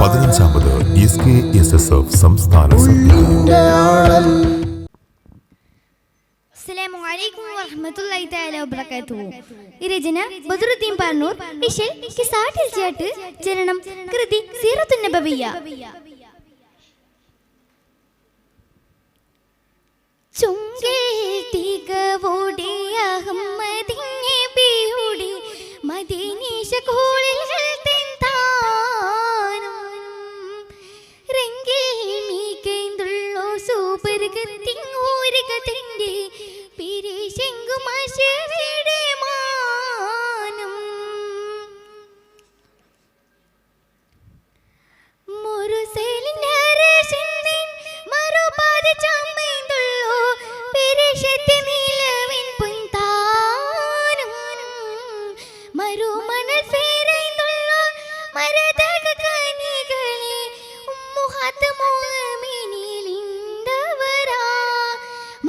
പതിനഞ്ചാമത് S K S S F സംസ്ഥാന രചന ബദറുദ്ദീൻ പാർനൂർ ഇശൽ കിസാട്ടിൽ ചാട്ട് ജനനം കൃതി സീറത്തുൻ നബവിയ ചുങ്കിൽ തികവോടെ അഹമ്മദിനെ ബിയുടെ മദീനീശ കോളിൽ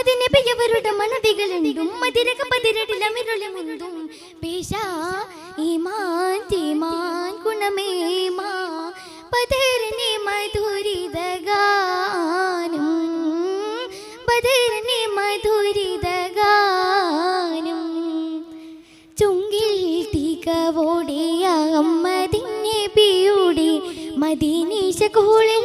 മദിനബിയവരുടെ മനതികളുണ്ടും മതിരക പതിരടിലമിരുളി മുന്തും പേശ ഈമാൻ തീമാൻ ഗുണമേമാ പതിരനെ മധുരിതഗാനും. പതിരനെ മധുരിതഗാനും. ചുങ്കിൽ തീകവോടെ അമ്മതിനെ പിയുടെ മദീനീശ കോളിൽ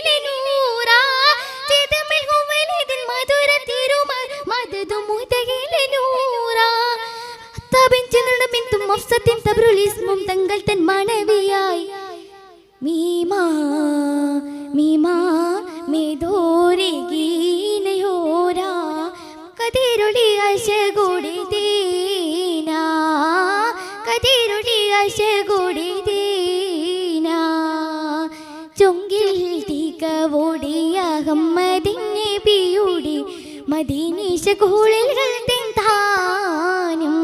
മണവിയായി. മീമാ മീമാ മേധോരി ഗീനയോരാ കതിരുളി അശകുടി ദീനാ കതിരുളി അശകുടി ദീനാ. ചുങ്കിൽ തീകവോടി അഹമ്മദിനെ പിയുടെ മദീനീശ കൂളിൽ തെന്താനും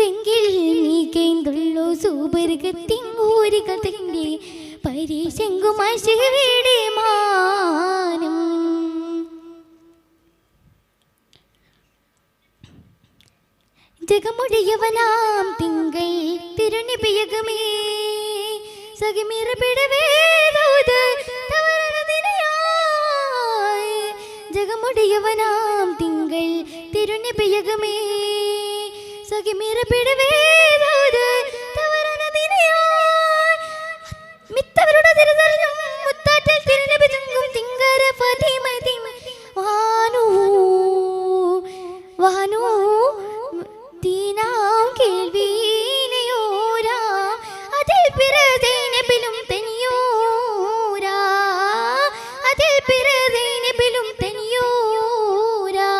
രംഗിൽ നീക്കേന്തുള്ളൂ സൂപർഗത്തിൻ ഊരുകത്തിന്റെ പരീശങ്കുമാശയുടെ മാനം. ജഗമുടിയവനാം തിങ്കൾ തിരുനിപിയകമേ സഖിമിറപിടവേദൂത് തവരണദിനയായി ജഗമുടിയവനാം തിങ്കൾ തിരുനിപിയകമേ സഖിമിറപിടവേദൂത് വാനൂ തീനാം കേൾവീനയോരാ. അതിൽ പിറതേനബിലും തനിയോരാ. അതിൽ പിറതേനബിലും തനിയോരാ.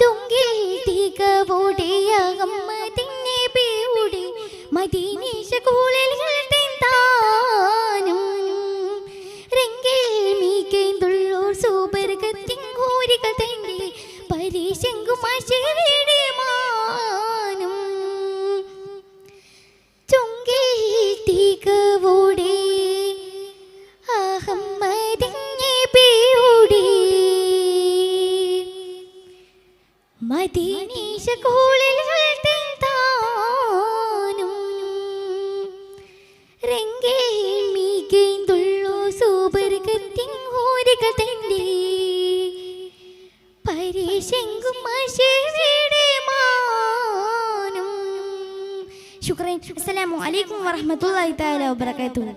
ചുങ്കിൽ തികവോടെയമ്മതിനെ പേയുടെ മദീനീശ കോളിൽ തെന്താനും ശുക്രൻ വറഹ്മത്തുള്ളാഹി തആല വബറകാതുഹു.